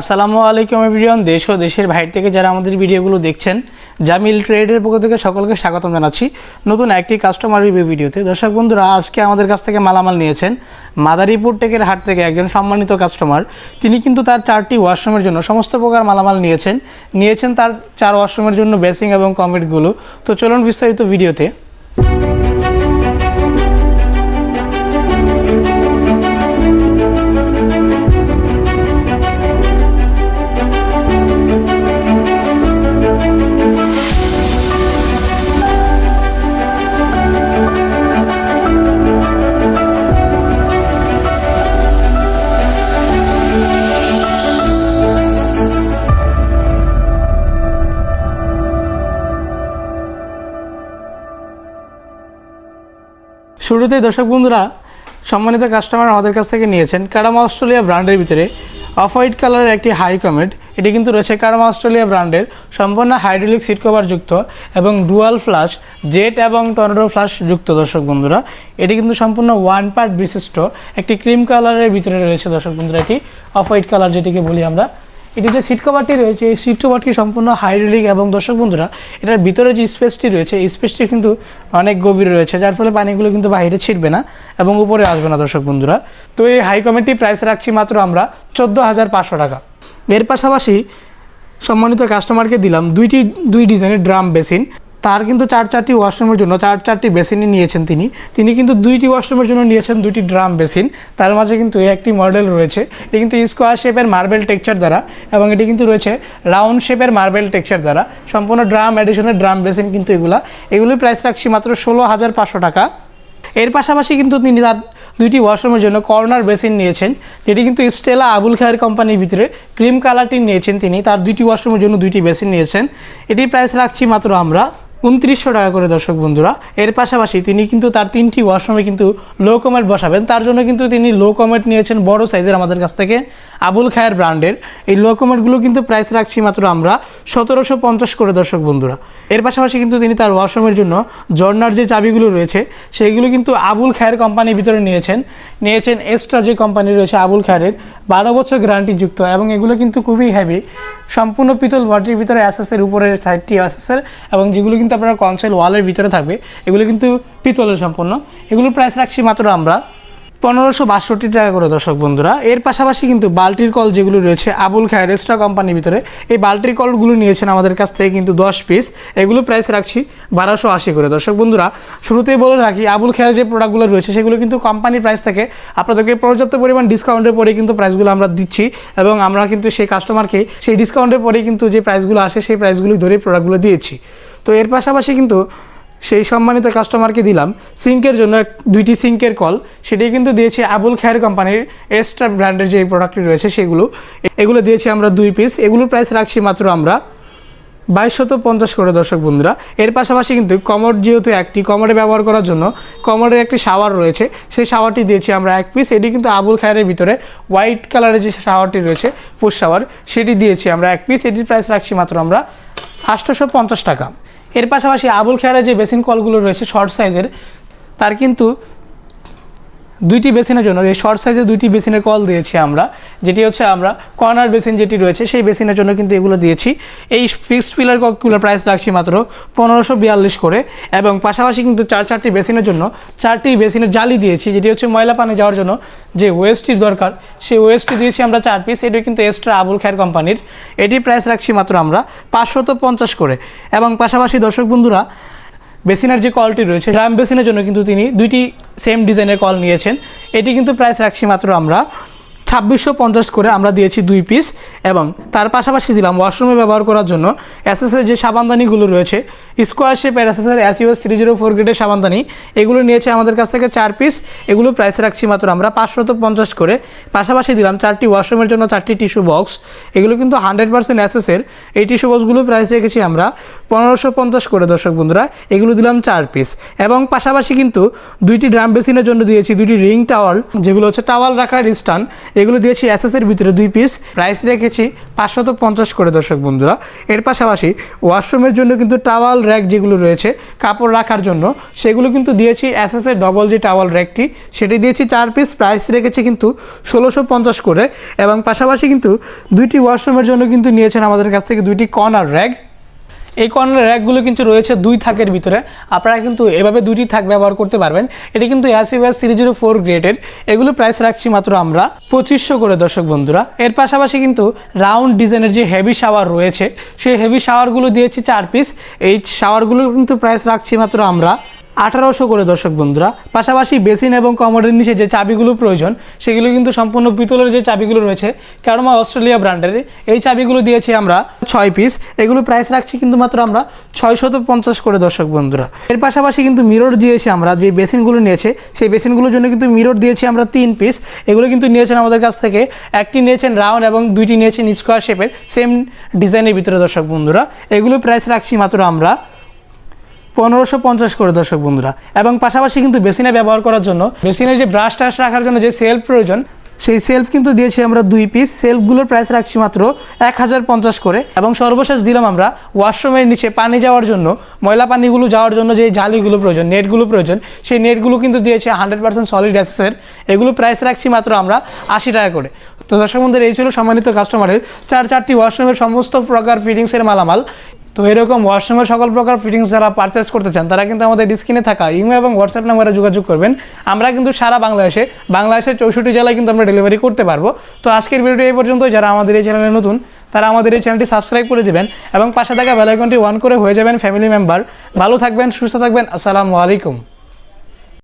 আসসালামু আলাইকুম এভরিওয়ান দেশ ও দেশের বাইরে থেকে যারা আমাদের ভিডিওগুলো দেখছেন, জামিল ট্রেডের পক্ষ থেকে সকলকে স্বাগতম জানাচ্ছি। নতুন একটি কাস্টমার রিভিউ ভিডিওতে। দর্শক বন্ধুরা, আজকে আমাদের কাছ থেকে মালামাল নিয়েছেন মাদারীপুর টেকের হাট থেকে একজন সম্মানিত কাস্টমার তিনি কিন্তু তার চারটি ওয়াশরুমের জন্য সমস্ত প্রকার মালামাল নিয়েছেন। নিয়েছেন তার চার ওয়াশরুমের জন্য বেসিং এবং কমেন্টগুলো তো চলুন বিস্তারিত ভিডিওতে। শুরুতেই দর্শক বন্ধুরা, সম্মানিত কাস্টমার আমাদের কাছ থেকে নিয়েছেন কারামা অস্ট্রেলিয়া ব্র্যান্ডের ভিতরে অফ হোয়াইট কালারের একটি হাই কমেট এটি কিন্তু রয়েছে কারামা অস্ট্রেলিয়া ব্র্যান্ডের সম্পূর্ণ হাইড্রোলিক সিট কভার যুক্ত এবং ডুয়াল ফ্লাশ জেট এবং টর্নেডো ফ্লাশ যুক্ত দর্শক বন্ধুরা। এটি কিন্তু সম্পূর্ণ ওয়ান পার্ট বিশিষ্ট একটি ক্রিম কালারের ভিতরে রয়েছে দর্শক বন্ধুরা এটি। অফ হোয়াইট কালার যেটিকে বলি আমরা। এটিতে সিট কভারটি রয়েছে। এই সিট কভারটি সম্পূর্ণ হাইড্রোলিক এবং দর্শক বন্ধুরা, এটার ভিতরে যে স্পেসটি রয়েছে, এই স্পেসটি কিন্তু অনেক গভীর রয়েছে, যার ফলে পানিগুলো কিন্তু বাইরে ছিটবে না এবং উপরে আসবে না দর্শক বন্ধুরা। তো এই হাই কমেটি প্রাইস রাখছি মাত্র আমরা চোদ্দ হাজার পাঁচশো টাকা। এর পাশাপাশি সম্মানিত কাস্টমারকে দিলাম দুইটি, দুই ডিজাইনের ড্রাম বেসিন তার কিন্তু চার চারটি ওয়াশরুমের জন্য, চার চারটি বেসিনই নিয়েছেন তিনি। তিনি কিন্তু দুইটি ওয়াশরুমের জন্য নিয়েছেন দুইটি ড্রাম বেসিন। তার মাঝে কিন্তু এই একটি মডেল রয়েছে। এটি কিন্তু স্কোয়ার শেপের মার্বেল টেক্সচার দ্বারা এবং এটি কিন্তু রয়েছে রাউন্ড শেপের মার্বেল টেক্সচার দ্বারা। সম্পূর্ণ ড্রাম অ্যাডিশনের ড্রাম বেসিন কিন্তু এগুলা। এগুলির প্রাইস রাখছি মাত্র ষোলো হাজার পাঁচশো টাকা। এর পাশাপাশি কিন্তু তিনি তার দুইটি ওয়াশরুমের জন্য কর্নার বেসিন নিয়েছেন, যেটি কিন্তু স্টেলা আবুল খায়ের কোম্পানির ভিতরে ক্রিম কালারটি নিয়েছেন তিনি। তার দুইটি ওয়াশরুমের জন্য দুইটি বেসিন নিয়েছেন। এটির প্রাইস রাখছি মাত্র আমরা উনত্রিশশো টাকা করে দর্শক বন্ধুরা। এর পাশাপাশি তিনি কিন্তু তার তিনটি ওয়াশরুমে কিন্তু লো কমেট বসাবেন। তার জন্য কিন্তু তিনি লো কমেট নিয়েছেন বড় সাইজের আমাদের কাছ থেকে আবুল খায়ের ব্র্যান্ডের। এই লো কমেটগুলো কিন্তু প্রাইস রাখছি মাত্র আমরা সতেরোশো পঞ্চাশ করে দর্শক বন্ধুরা। এর পাশাপাশি কিন্তু তিনি তার ওয়াশরুমের জন্য জর্নার যে চাবিগুলো রয়েছে, সেইগুলো কিন্তু আবুল খায়ের কোম্পানির ভিতরে নিয়েছেন। নিয়েছেন এক্সট্রা যে কোম্পানি রয়েছে আবুল খায়ের, বারো বছর গ্যারান্টিযুক্ত এবং এগুলো কিন্তু খুবই হেভি সম্পূর্ণ পিতল বটির ভিতরে অ্যাসেসের উপরের সাইডটি অ্যাসেসের এবং যেগুলো কিন্তু আপনার কনসেল ওয়ালের ভিতরে থাকবে, এগুলো কিন্তু পিতলের সম্পূর্ণ। এগুলোর প্রাইস রাখছি মাত্র আমরা পনেরোশো বাষট্টি টাকা করে দর্শক বন্ধুরা। এর পাশাপাশি কিন্তু বাল্টির কল যেগুলো রয়েছে, আবুল খায়ের এক্সট্রা কোম্পানির ভিতরে, এই বাল্টির কলগুলো নিয়েছেন আমাদের কাছ থেকে কিন্তু দশ পিস এগুলো প্রাইস রাখছি বারোশো আশি করে। দর্শক বন্ধুরা, শুরুতেই বলে রাখি, আবুল খায়ের যে প্রোডাক্টগুলো রয়েছে, সেগুলো কিন্তু কোম্পানির প্রাইস থেকে আপনাদেরকে পর্যাপ্ত পরিমাণ ডিসকাউন্টের পরে কিন্তু প্রাইসগুলো আমরা দিচ্ছি এবং আমরা কিন্তু সেই কাস্টমারকে সেই ডিসকাউন্টের পরেই কিন্তু যে প্রাইসগুলো আসে, সেই প্রাইসগুলোই ধরে প্রোডাক্টগুলো দিয়েছি। তো এর পাশাপাশি কিন্তু সেই সম্মানিত কাস্টমারকে দিলাম। সিঙ্কের জন্য দুইটি সিঙ্কের কল সেটাই কিন্তু দিয়েছি আবুল খায়ের কোম্পানির এক্সট্রা ব্র্যান্ডের যে প্রোডাক্টটি রয়েছে সেগুলো। এগুলো দিয়েছি আমরা দুই পিস এগুলোর প্রাইস রাখছি মাত্র আমরা বাইশশত পঞ্চাশ করে, দর্শক বন্ধুরা। এর পাশাপাশি কিন্তু কমোড যেহেতু একটি কমোডে ব্যবহার করার জন্য কমোডের একটি শাওয়ার রয়েছে। সেই শাওয়ারটি দিয়েছি আমরা এক পিস এটি কিন্তু আবুল খায়ের ভিতরে হোয়াইট কালারের যে শাওয়ারটি রয়েছে পুষ শাওয়ার সেটি দিয়েছি আমরা এক পিস এটির প্রাইস রাখছি মাত্র আমরা আটশোশো পঞ্চাশ টাকা। এর পাশাপাশি আবুল খেয়ারের যে বেসিন কলগুলো রয়েছে শর্ট সাইজের, তার কিন্তু দুইটি বেসিনের জন্য, এই শর্ট সাইজের দুইটি বেসিনের কল দিয়েছি আমরা। যেটি হচ্ছে আমরা কর্নার বেসিন যেটি রয়েছে, সেই বেসিনের জন্য কিন্তু এগুলো দিয়েছি। এই ফিক্সড ফিলার কলগুলোর প্রাইস রাখছি মাত্র পনেরোশো বিয়াল্লিশ করে এবং পাশাপাশি কিন্তু চার চারটি বেসিনের জন্য চারটি বেসিনের জালি দিয়েছি, যেটি হচ্ছে ময়লা পানি যাওয়ার জন্য যে ওয়েস্টটির দরকার, সেই ওয়েস্টটি দিয়েছি আমরা চার পিস এটি কিন্তু এক্সট্রা আবুল খায়ের কোম্পানির এটি প্রাইস রাখছি মাত্র আমরা পাঁচশত পঞ্চাশ করে এবং পাশাপাশি দর্শক বন্ধুরা বেসিনের যে কলটি রয়েছে ড্রাম বেসিনের জন্য কিন্তু তিনি দুইটি সেম ডিজাইনের কল নিয়েছেন। এটি কিন্তু প্রাইস রাখছি মাত্র আমরা ছাব্বিশশো পঞ্চাশ করে আমরা দিয়েছি দুই পিস এবং তার পাশাপাশি দিলাম ওয়াশরুমে ব্যবহার করার জন্য অ্যাসেসের যে সাবানদানিগুলো রয়েছে স্কোয়ার শেপের অ্যাসেসের অ্যাসিওস থ্রি জিরো ফোর গ্রেডের সাবানদানি, এগুলো নিয়েছে আমাদের কাছ থেকে চার পিস এগুলো প্রাইস রাখছি মাত্র আমরা পাঁচশত পঞ্চাশ করে। পাশাপাশি দিলাম চারটি ওয়াশরুমের জন্য চারটি টিস্যু বক্স এগুলো কিন্তু হান্ড্রেড পার্সেন্ট অ্যাসেসের এই টিস্যু বক্সগুলো প্রাইস রেখেছি আমরা পনেরোশো পঞ্চাশ করে, দর্শক বন্ধুরা। এগুলো দিলাম চার পিস এবং পাশাপাশি কিন্তু দুইটি ড্রাম বেসিনের জন্য দিয়েছি, দুইটি রিং টাওয়াল যেগুলো হচ্ছে টাওয়াল রাখার স্টান এগুলো দিয়েছি অ্যাসেসের ভিতরে দুই পিস প্রাইস রেখেছি পাঁচশত পঞ্চাশ করে দর্শক বন্ধুরা। এর পাশাপাশি ওয়াশরুমের জন্য কিন্তু টাওয়াল র্যাক যেগুলো রয়েছে, কাপড় রাখার জন্য, সেগুলো কিন্তু দিয়েছি এস এসএসের ডবল যে টাওয়াল র্যাকটি। সেটি দিয়েছি চার পিস প্রাইস রেখেছি কিন্তু ষোলোশো পঞ্চাশ করে। এবং পাশাপাশি কিন্তু দুইটি ওয়াশরুমের জন্য কিন্তু নিয়েছেন আমাদের কাছ থেকে দুইটি কর্নার র্যাক এই কর্নার র্যাকগুলো কিন্তু রয়েছে দুই থাকের ভিতরে। আপনারা কিন্তু এভাবে দুটি থাক ব্যবহার করতে পারবেন। এটি কিন্তু অ্যাসিভাস থ্রি জিরো ফোর গ্রেডের এগুলো প্রাইস রাখছি মাত্র আমরা পঁচিশশো করে, দর্শক বন্ধুরা। এর পাশাপাশি কিন্তু রাউন্ড ডিজাইনের যে হেভি শাওয়ার রয়েছে, সেই হেভি শাওয়ারগুলো দিয়েছি চার পিস এই শাওয়ারগুলো কিন্তু প্রাইস রাখছি মাত্র আমরা আঠারোশো করে দর্শক বন্ধুরা। পাশাপাশি বেসিন এবং কমোডের নিচে যে চাবিগুলো প্রয়োজন, সেগুলো কিন্তু সম্পূর্ণ পিতলের যে চাবিগুলো রয়েছে কারমা অস্ট্রেলিয়া ব্র্যান্ডের, এই চাবিগুলো দিয়েছি আমরা ছয় পিস। এগুলো প্রাইস রাখছি কিন্তু মাত্র আমরা ছয়শত পঞ্চাশ করে দর্শক বন্ধুরা। এর পাশাপাশি কিন্তু মিরর দিয়েছি আমরা, যে বেসিনগুলো নিয়েছে, সেই বেসিনগুলোর জন্য কিন্তু মিরর দিয়েছি আমরা তিন পিস এগুলো কিন্তু নিয়েছেন আমাদের কাছ থেকে, একটি নিয়েছেন রাউন্ড এবং দুইটি নিয়েছেন স্কোয়ার শেপের সেম ডিজাইনের ভিতরে দর্শক বন্ধুরা। এগুলো প্রাইস রাখছি মাত্র আমরা পনেরোশো পঞ্চাশ করে দর্শক বন্ধুরা। এবং পাশাপাশি কিন্তু বেসিনে ব্যবহার করার জন্য বেসিনে যে ব্রাশ টাশ রাখার জন্য যে সেলফ প্রয়োজন, সেই সেলফ কিন্তু দিয়েছি আমরা দুই পিস সেলফগুলোর প্রাইস রাখছি মাত্র এক হাজার পঞ্চাশ করে। এবং সর্বশেষ দিলাম আমরা ওয়াশরুমের নিচে পানি যাওয়ার জন্য, ময়লা পানিগুলো যাওয়ার জন্য যে জালিগুলো প্রয়োজন, নেটগুলো প্রয়োজন, সেই নেটগুলো কিন্তু দিয়েছে হান্ড্রেড পার্সেন্ট সলিড অ্যাসেসের এগুলো প্রাইস রাখছি মাত্র আমরা আশি টাকা করে। তো দর্শক বন্ধুরা, এই ছিল সম্মানিত কাস্টমারের চার চারটি ওয়াশরুমের সমস্ত প্রকার ফিটিংসের মালামাল। তো এরকম ওয়াশরুমের সকল প্রকার ফিটিংস যারা পারচেস করতে চান, তারা কিন্তু আমাদের স্ক্রিনে থাকা ইমো এবং হোয়াটসঅ্যাপ নাম্বারে যোগাযোগ করবেন। আমরা কিন্তু সারা বাংলাদেশে, বাংলাদেশের চৌষট্টি জেলায় কিন্তু আমরা ডেলিভারি করতে পারব। তো আজকের ভিডিও এই পর্যন্ত যারা আমাদের এই চ্যানেলে নতুন, তারা আমাদের এই চ্যানেলটি সাবস্ক্রাইব করে দেবেন এবং পাশে থাকা বেলাইকনটি ওয়ান করে হয়ে যাবেন ফ্যামিলি মেম্বার ভালো থাকবেন, সুস্থ থাকবেন। আসসালামু আলাইকুম।